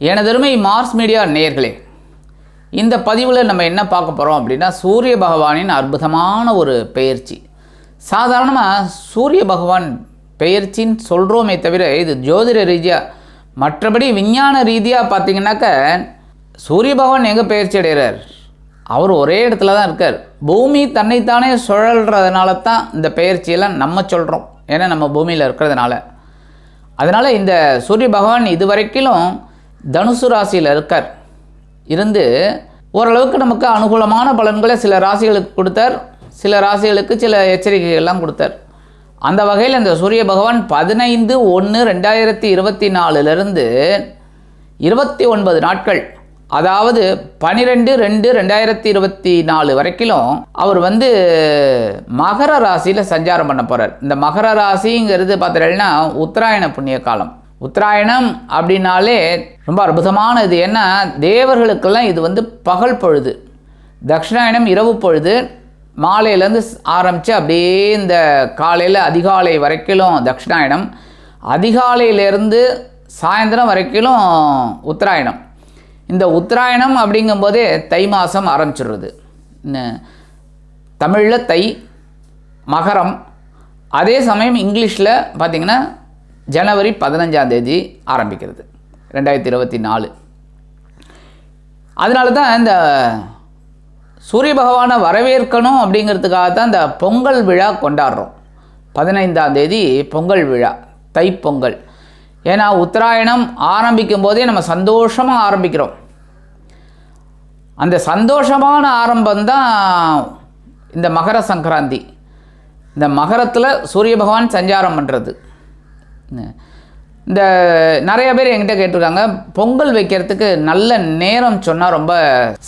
எனதருமை Mars media நேர்களே இந்த பதிவில் நம்ம என்ன பார்க்க போகிறோம் அப்படின்னா சூரிய பகவானின் அற்புதமான ஒரு பெயர்ச்சி. சாதாரணமாக சூரிய பகவான் பெயர்ச்சின்னு சொல்கிறோமே தவிர இது ஜோதிட ரீதியாக மற்றபடி விஞ்ஞான ரீதியாக பார்த்தீங்கன்னாக்க சூரிய பகவான் எங்கே பெயர்ச்சி அடைகிறார்? அவர் ஒரே இடத்துல தான் இருக்கார். பூமி தன்னைத்தானே சுழல்றதுனால தான் இந்த பெயர்ச்சியெல்லாம் நம்ம சொல்கிறோம் ஏன்னா நம்ம பூமியில் இருக்கிறதுனால. அதனால் இந்த சூரிய பகவான் இதுவரைக்கிலும் தனுசு ராசியில் இருக்கார். இருந்து ஓரளவுக்கு நமக்கு அனுகூலமான பலன்களை சில ராசிகளுக்கு கொடுத்தார். சில ராசிகளுக்கு சில எச்சரிக்கைகள்லாம் கொடுத்தார். அந்த வகையில் இந்த சூரிய பகவான் பதினைந்து ஒன்று ரெண்டாயிரத்தி இருபத்தி நாலுலேருந்து இருபத்தி ஒன்பது நாட்கள் அதாவது பனிரெண்டு ரெண்டு ரெண்டாயிரத்தி இருபத்தி நாலு வரைக்கும் அவர் வந்து மகர ராசியில் சஞ்சாரம் பண்ண போகிறார் இந்த மகர ராசிங்கிறது பார்த்தீங்கன்னா உத்தராயண புண்ணிய காலம். உத்தராயணம் அப்படின்னாலே ரொம்ப அற்புதமானது. ஏன்னா தேவர்களுக்கெல்லாம் இது வந்து பகல் பொழுது. தக்ஷிணாயனம் இரவு பொழுது மாலையிலேருந்து ஆரம்பித்து அப்படியே இந்த காலையில் அதிகாலை வரைக்கும் தக்ஷிணாயனம் அதிகாலையிலேருந்து சாயந்தரம் வரைக்கும் உத்தராயணம். இந்த உத்தராயணம் அப்படிங்கும்போதே தை மாதம் ஆரம்பிச்சிடுறது. தமிழில் தை மகரம். அதே சமயம் இங்கிலீஷில் பார்த்திங்கன்னா ஜனவரி பதினஞ்சாம் தேதி ஆரம்பிக்கிறது. ரெண்டாயிரத்தி இருபத்தி நாலு. அதனால தான் இந்த சூரிய பகவானை வரவேற்கணும் அப்படிங்கிறதுக்காக தான் இந்த பொங்கல் விழா கொண்டாடுறோம். பதினைந்தாம் தேதி பொங்கல் விழா தைப்பொங்கல். ஏன்னா உத்தராயணம் ஆரம்பிக்கும் போதே நம்ம சந்தோஷமாக ஆரம்பிக்கிறோம். அந்த சந்தோஷமான ஆரம்பம்தான் இந்த மகர சங்கராந்தி. இந்த மகரத்தில் சூரிய பகவான் சஞ்சாரம் பண்ணுறது இந்த நிறைய பேர் என்கிட்ட கேட்டிருக்காங்க பொங்கல் வைக்கிறதுக்கு நல்ல நேரம் சொன்னால் ரொம்ப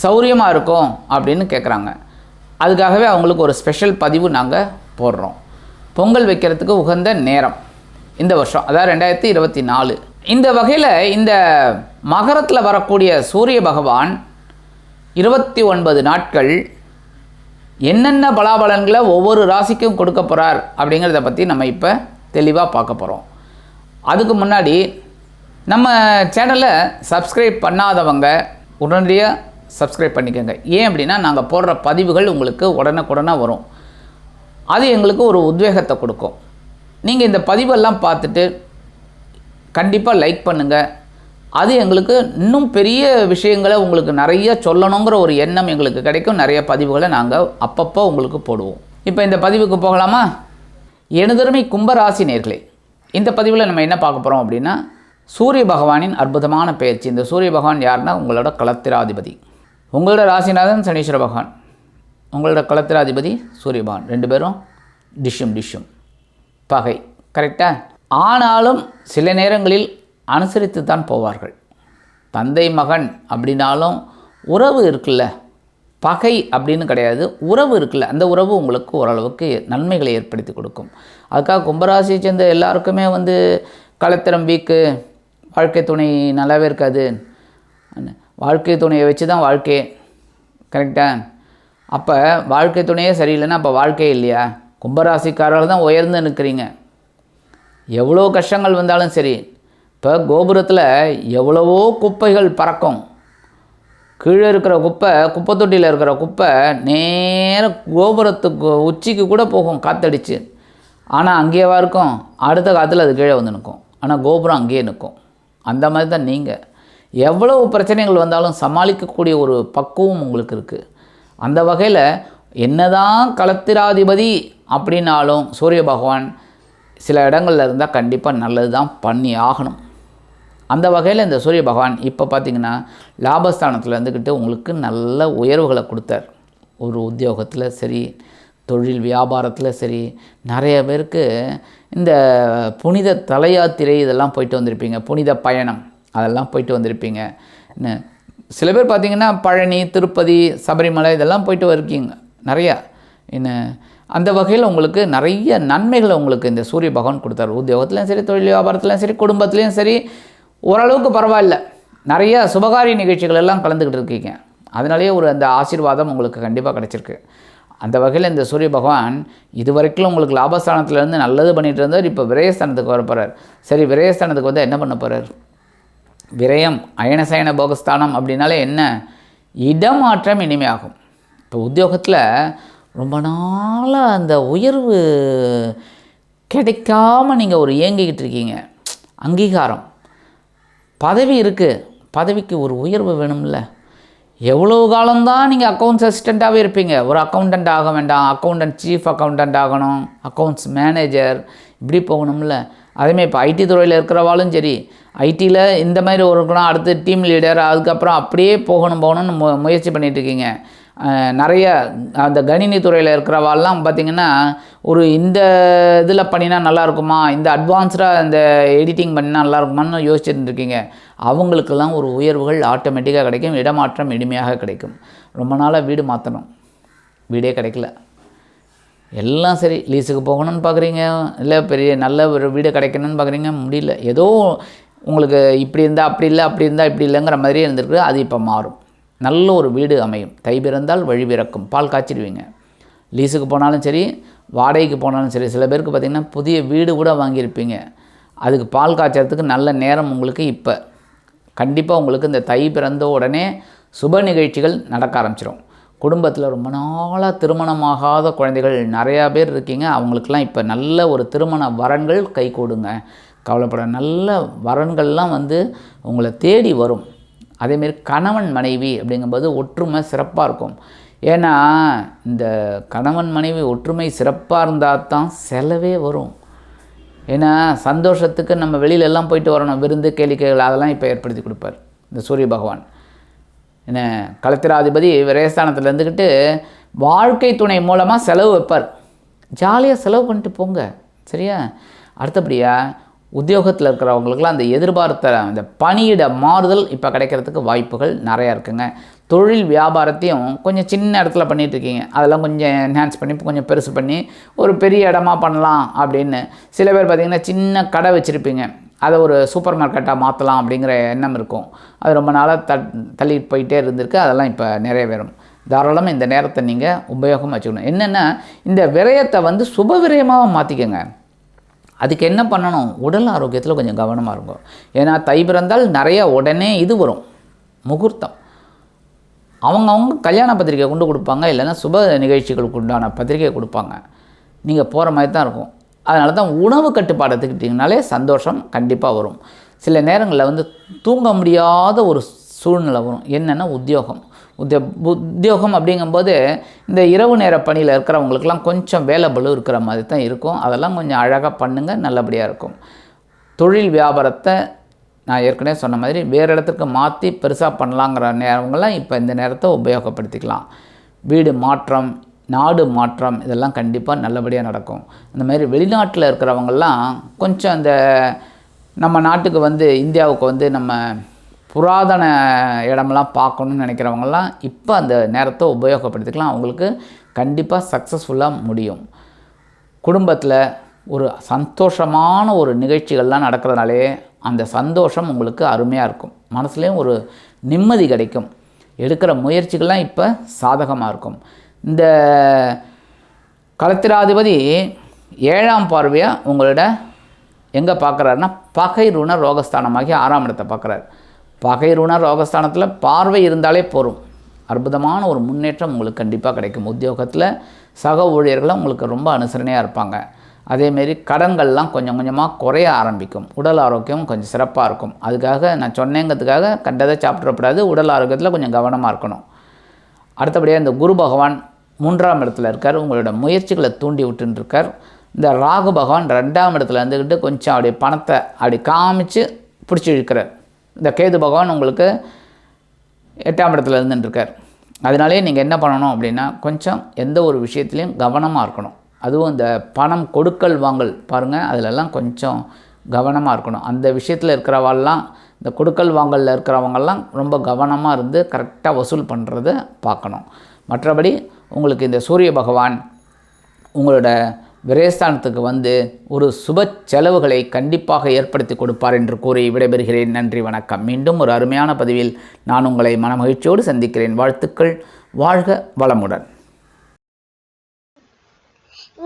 சௌரியமாக இருக்கும் அப்படின்னு கேட்குறாங்க அதுக்காகவே அவங்களுக்கு ஒரு ஸ்பெஷல் பதிவு நாங்கள் போடுறோம். பொங்கல் வைக்கிறதுக்கு உகந்த நேரம் இந்த வருஷம் அதாவது ரெண்டாயிரத்தி இருபத்தி நாலு. இந்த வகையில் இந்த மகரத்தில் வரக்கூடிய சூரிய பகவான் இருபத்தி ஒன்பது நாட்கள் என்னென்ன பலாபலன்களை ஒவ்வொரு ராசிக்கும் கொடுக்க போகிறார் அப்படிங்கிறத பற்றி நம்ம இப்போ தெளிவாக பார்க்க போகிறோம் அதுக்கு முன்னாடி நம்ம சேனலை சப்ஸ்கிரைப் பண்ணாதவங்க உடனடியாக சப்ஸ்கிரைப் பண்ணிக்கோங்க. ஏன் அப்படின்னா நாங்கள் போடுற பதிவுகள் உங்களுக்கு உடனுக்குடனே வரும். அது எங்களுக்கு ஒரு உத்வேகத்தை கொடுக்கும். நீங்கள் இந்த பதிவெல்லாம் பார்த்துட்டு கண்டிப்பாக லைக் பண்ணுங்கள் அது எங்களுக்கு இன்னும் பெரிய விஷயங்களை உங்களுக்கு நிறைய சொல்லணுங்கிற ஒரு எண்ணம் எங்களுக்கு கிடைக்கும். நிறைய பதிவுகளை நாங்கள் அப்பப்போ உங்களுக்கு போடுவோம். இப்போ இந்த பதிவுக்கு போகலாமா? எனதருமை கும்பராசி நேர்களே இந்த பதிவில் நம்ம என்ன பார்க்க போகிறோம் அப்படின்னா சூரிய பகவானின் அற்புதமான பயிற்சி இந்த சூரிய பகவான் யாருன்னா உங்களோட களத்திராதிபதி உங்களோட ராசிநாதன் சனீஸ்வர பகவான். உங்களோட களத்திராதிபதி சூரிய பகவான். ரெண்டு பேரும் டிஷ்ஷும் டிஷ்ஷும். பகை. கரெக்டாக ஆனாலும் சில நேரங்களில் அனுசரித்து தான் போவார்கள். தந்தை மகன் அப்படின்னாலும் உறவு இருக்குல்ல. பகை அப்படின்னு கிடையாது. உறவு இருக்குல்ல அந்த உறவு உங்களுக்கு ஓரளவுக்கு நன்மைகளை ஏற்படுத்தி கொடுக்கும். அதுக்காக கும்பராசியை சேர்ந்த எல்லாருக்குமே வந்து கலத்திரம் வீக்கு வாழ்க்கை துணை நல்லாவே இருக்காது. வாழ்க்கை துணையை வச்சு தான் வாழ்க்கையே கரெக்டாக அப்போ வாழ்க்கை துணையே சரியில்லைன்னா அப்போ வாழ்க்கையே இல்லையா? கும்பராசிக்காரர்கள் தான் உயர்ந்து நிற்கிறீங்க. எவ்வளோ கஷ்டங்கள் வந்தாலும் சரி இப்போ கோபுரத்தில் எவ்வளவோ குப்பைகள் பறக்கும். கீழே இருக்கிற குப்பை குப்பை தொட்டியில் இருக்கிற குப்பை நேர கோபுரத்துக்கு உச்சிக்கு கூட போகும் காத்தடிச்சு. ஆனால் அங்கேயேவா இருக்கும். அடுத்த காலத்தில் அது கீழே வந்து நிற்கும். ஆனால் கோபுரம் அங்கேயே நிற்கும். அந்த மாதிரி தான் நீங்கள் எவ்வளவு பிரச்சனைகள் வந்தாலும் சமாளிக்கக்கூடிய ஒரு பக்குவம் உங்களுக்கு இருக்குது அந்த வகையில் என்னதான் களத்திராதிபதி அப்படின்னாலும் சூரிய பகவான் சில இடங்களில் இருந்தால் கண்டிப்பாக நல்லது தான் பண்ணி ஆகணும். அந்த வகையில் இந்த சூரிய பகவான் இப்போ பார்த்திங்கன்னா லாபஸ்தானத்தில் இருந்துக்கிட்டு உங்களுக்கு நல்ல உயர்வுகளை கொடுத்தார். ஒரு உத்தியோகத்தில் சரி தொழில் வியாபாரத்தில் சரி நிறைய பேருக்கு இந்த புனித தலையாத்திரை இதெல்லாம் போயிட்டு வந்திருப்பீங்க. புனித பயணம் அதெல்லாம் போயிட்டு வந்திருப்பீங்க. என்ன? சில பேர் பார்த்திங்கன்னா பழனி திருப்பதி சபரிமலை இதெல்லாம் போயிட்டு இருக்கீங்க நிறையா. என்ன? அந்த வகையில் உங்களுக்கு நிறைய நன்மைகளை உங்களுக்கு இந்த சூரிய பகவான் கொடுத்தாரு. உத்தியோகத்துலையும் சரி தொழில் வியாபாரத்துலையும் சரி குடும்பத்துலேயும் சரி ஓரளவுக்கு பரவாயில்ல. நிறைய சுபகாரிய நிகழ்ச்சிகள் எல்லாம் கலந்துக்கிட்டு இருக்கீங்க. அதனாலேயே ஒரு அந்த ஆசீர்வாதம் உங்களுக்கு கண்டிப்பாக கிடச்சிருக்கு. அந்த வகையில் இந்த சூரிய பகவான் இது வரைக்கும் உங்களுக்கு லாபஸ்தானத்துலேருந்து நல்லது பண்ணிகிட்டு இருந்தார். இப்போ விரயஸ்தானத்துக்கு வர போகிறார் சரி விரயஸ்தானத்துக்கு வந்து என்ன பண்ண போகிறார் விரயம் அயனசயன போகஸ்தானம் அப்படின்னாலே என்ன? இடமாற்றம் இனிமையாகும். இப்போ உத்தியோகத்தில் ரொம்ப நாளாக அந்த உயர்வு கிடைக்காம நீங்கள் ஒரு இயங்கிக்கிட்டு இருக்கீங்க. அங்கீகாரம். பதவி இருக்குது பதவிக்கு ஒரு உயர்வு வேணும்ல. எவ்வளோ காலம்தான் நீங்கள் அக்கௌண்ட்ஸ் அசிஸ்டண்ட்டாகவே இருப்பீங்க. ஒரு அக்கௌண்டண்ட் ஆக வேண்டாம். அக்கௌண்டன்ட் சீஃப் அக்கௌண்டண்ட் ஆகணும். அக்கௌண்ட்ஸ் மேனேஜர் இப்படி போகணும்ல. அதேமாதிரி இப்போ ஐடி துறையில் இருக்கிறவாலும் சரி ஐடியில் இந்த மாதிரி ஒரு இருக்கணும் அடுத்து டீம் லீடர் அதுக்கப்புறம் அப்படியே போகணும் போகணும்னு மு முயற்சி பண்ணிகிட்டு இருக்கீங்க. நிறைய அந்த கணினி துறையில் இருக்கிறவாள்லாம் பார்த்திங்கன்னா ஒரு இந்த இதில் பண்ணினா நல்லா இருக்குமா இந்த அட்வான்ஸ்டாக இந்த எடிட்டிங் பண்ணினா நல்லா இருக்குமான்னு யோசிச்சுட்டு இருக்கீங்க அவங்களுக்கெல்லாம் ஒரு உயர்வுகள் ஆட்டோமேட்டிக்காக கிடைக்கும் இடமாற்றம் எளிமையாக கிடைக்கும். ரொம்ப நாளாக வீடு மாற்றணும் வீடே கிடைக்கல. எல்லாம் சரி லீஸுக்கு போகணும்னு பார்க்குறீங்க இல்லை பெரிய நல்ல ஒரு வீடு கிடைக்கணும்னு பார்க்குறீங்க முடியல. ஏதோ உங்களுக்கு இப்படி இருந்தால் அப்படி இல்லை அப்படி இருந்தால் இப்படி இல்லைங்கிற மாதிரியே இருந்திருக்கு அது இப்போ மாறும். நல்ல ஒரு வீடு அமையும். தை பிறந்தால் வழி பிறக்கும். பால் காய்ச்சிடுவீங்க. லீஸுக்கு போனாலும் சரி வாடகைக்கு போனாலும் சரி சில பேருக்கு பார்த்திங்கன்னா புதிய வீடு கூட வாங்கியிருப்பீங்க. அதுக்கு பால் காய்ச்சறதுக்கு நல்ல நேரம் உங்களுக்கு இப்போ. கண்டிப்பாக உங்களுக்கு இந்த தை பிறந்த உடனே சுப நிகழ்ச்சிகள் நடக்க ஆரம்பிச்சிடும் குடும்பத்தில் ரொம்ப நாளாக திருமணமாகாத குழந்தைகள் நிறையா பேர் இருக்கீங்க. அவங்களுக்கெல்லாம் இப்போ நல்ல ஒரு திருமண வரன்கள் கை கூடுங்க. கவலைப்பட நல்ல வரன்கள்லாம் வந்து உங்களை தேடி வரும். அதேமாரி கணவன் மனைவி அப்படிங்கும்போது ஒற்றுமை சிறப்பாக இருக்கும். ஏன்னா இந்த கணவன் மனைவி ஒற்றுமை சிறப்பாக இருந்தால் தான் செலவே வரும். ஏன்னா சந்தோஷத்துக்கு நம்ம வெளியிலெல்லாம் போயிட்டு வரணும். விருந்து கேளிக்கைகள் அதெல்லாம் இப்போ ஏற்படுத்தி கொடுப்பார் இந்த சூரிய பகவான். என்ன கலத்திராதிபதி விரயஸ்தானத்தில் இருந்துக்கிட்டு வாழ்க்கை துணை மூலமாக செலவு வைப்பார். ஜாலியாக செலவு பண்ணிட்டு போங்க சரியா? அடுத்தபடியாக உத்தியோகத்தில் இருக்கிறவங்களுக்குலாம் அந்த எதிர்பார்த்த அந்த பணியிட மாறுதல் இப்போ கிடைக்கிறதுக்கு வாய்ப்புகள் நிறையா இருக்குங்க. தொழில் வியாபாரத்தையும் கொஞ்சம் சின்ன இடத்துல பண்ணிகிட்ருக்கீங்க அதெல்லாம் கொஞ்சம் என்ஹான்ஸ் பண்ணி கொஞ்சம் பெருசு பண்ணி ஒரு பெரிய இடமா பண்ணலாம் அப்படின்னு. சில பேர் பார்த்திங்கன்னா சின்ன கடை வச்சுருப்பீங்க. அதை ஒரு சூப்பர் மார்க்கெட்டாக மாற்றலாம் அப்படிங்கிற எண்ணம் இருக்கும். அது ரொம்ப நாளாக த தள்ளிட்டு போயிட்டே இருந்திருக்கு. அதெல்லாம் இப்போ நிறைவேறும் தாராளமாக இந்த நேரத்தை நீங்கள் உபயோகமாக வச்சுக்கணும். என்னென்னா இந்த விரயத்தை வந்து சுப விரயமாக மாற்றிக்கங்க அதுக்கு என்ன பண்ணணும்? உடல் ஆரோக்கியத்தில் கொஞ்சம் கவனமாக இருக்கும் ஏன்னா தை பிறந்தால் நிறைய உடனே இது வரும். முகூர்த்தம். அவங்கவுங்க கல்யாண பத்திரிக்கை கொண்டு கொடுப்பாங்க. இல்லைன்னா சுப நிகழ்ச்சிகளுக்கு உண்டான பத்திரிக்கை கொடுப்பாங்க. நீங்கள் போகிற மாதிரி தான் இருக்கும். அதனால தான் உணவு கட்டுப்பாடு எடுத்துக்கிட்டிங்கனாலே சந்தோஷம் கண்டிப்பாக வரும். சில நேரங்களில் வந்து தூங்க முடியாத ஒரு சூழ்நிலை வரும். என்னென்னா உத்தியோகம். உத்தியோ உத்தியோகம் அப்படிங்கும்போது இந்த இரவு நேர பணியில் இருக்கிறவங்களுக்கெல்லாம் கொஞ்சம் வேலை பலு இருக்கிற மாதிரி தான் இருக்கும். அதெல்லாம் கொஞ்சம் அழகாக பண்ணுங்கள் நல்லபடியாக இருக்கும். தொழில் வியாபாரத்தை நான் ஏற்கனவே சொன்ன மாதிரி வேறு இடத்துக்கு மாற்றி பெருசாக பண்ணலாங்கிற நேரங்கள்லாம் இப்போ இந்த நேரத்தை உபயோகப்படுத்திக்கலாம். வீடு மாற்றம் நாடு மாற்றம் இதெல்லாம் கண்டிப்பாக நல்லபடியாக நடக்கும். இந்த மாதிரி வெளிநாட்டில் இருக்கிறவங்கெல்லாம் கொஞ்சம் அந்த நம்ம நாட்டுக்கு வந்து இந்தியாவுக்கு வந்து நம்ம புராதன இடமெல்லாம் பார்க்கணுன்னு நினைக்கிறவங்கெல்லாம் இப்போ அந்த நேரத்தை உபயோகப்படுத்திக்கலாம். அவங்களுக்கு கண்டிப்பாக சக்ஸஸ்ஃபுல்லாக முடியும். குடும்பத்தில் ஒரு சந்தோஷமான ஒரு நிகழ்ச்சிகள்லாம் நடக்கிறதுனாலே அந்த சந்தோஷம் உங்களுக்கு அருமையாக இருக்கும். மனசுலேயும் ஒரு நிம்மதி கிடைக்கும். எடுக்கிற முயற்சிகள்லாம் இப்போ சாதகமாக இருக்கும். இந்த கலத்திராதிபதி ஏழாம் பார்வையாக உங்களோட எங்கே பார்க்குறாருன்னா பகை ருண ரோகஸ்தானமாகி ஆறாம் இடத்தை பார்க்குறாரு. பகை ரோகஸ்தானத்தில் பார்வை இருந்தாலே போகும் அற்புதமான ஒரு முன்னேற்றம் உங்களுக்கு கண்டிப்பாக கிடைக்கும். உத்தியோகத்தில் சக ஊழியர்களும் உங்களுக்கு ரொம்ப அனுசரணையாக இருப்பாங்க. அதேமாரி கடன்கள்லாம் கொஞ்சம் கொஞ்சமாக குறைய ஆரம்பிக்கும். உடல் ஆரோக்கியம் கொஞ்சம் சிறப்பாக இருக்கும். அதுக்காக நான் சொன்னேங்கிறதுக்காக கண்டதை சாப்பிட்றப்படாது உடல் ஆரோக்கியத்தில் கொஞ்சம் கவனமாக இருக்கணும். அடுத்தபடியாக இந்த குரு பகவான் மூன்றாம் இடத்துல இருக்கார். உங்களோட முயற்சிகளை தூண்டி விட்டுன்னு இருக்கார் இந்த ராகு பகவான் ரெண்டாம் இடத்துல இருந்துக்கிட்டு கொஞ்சம் அப்படியே பணத்தை அப்படி காமிச்சு பிடிச்சி இழுக்கிறார் இந்த கேது பகவான் உங்களுக்கு எட்டாம் இடத்துல இருந்துட்டுருக்கார் அதனாலே நீங்கள் என்ன பண்ணணும் அப்படின்னா கொஞ்சம் எந்த ஒரு விஷயத்துலையும் கவனமாக இருக்கணும். அதுவும் இந்த பணம் கொடுக்கல் வாங்கல் பாருங்கள் அதிலெல்லாம் கொஞ்சம் கவனமாக இருக்கணும். அந்த விஷயத்தில் இருக்கிறவாள்லாம் இந்த கொடுக்கல் வாங்கலில் இருக்கிறவங்கெல்லாம் ரொம்ப கவனமாக இருந்து கரெக்டாக வசூல் பண்ணுறத பார்க்கணும். மற்றபடி உங்களுக்கு இந்த சூரிய பகவான் உங்களோட விரயஸ்தானத்துக்கு வந்து ஒரு சுப செலவுகளை கண்டிப்பாக ஏற்படுத்தி கொடுப்பார் என்று கூறி விடைபெறுகிறேன். நன்றி வணக்கம். மீண்டும் ஒரு அருமையான பதிவில் நான் உங்களை மனமகிழ்ச்சியோடு சந்திக்கிறேன். வாழ்த்துக்கள். வாழ்க வளமுடன்.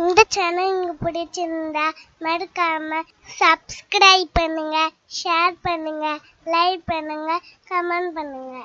இந்த சேனல் உங்களுக்கு பிடிச்சிருந்தா மறக்காம சப்ஸ்கிரைப் பண்ணுங்க ஷேர் பண்ணுங்க லைக் பண்ணுங்க கமெண்ட் பண்ணுங்க.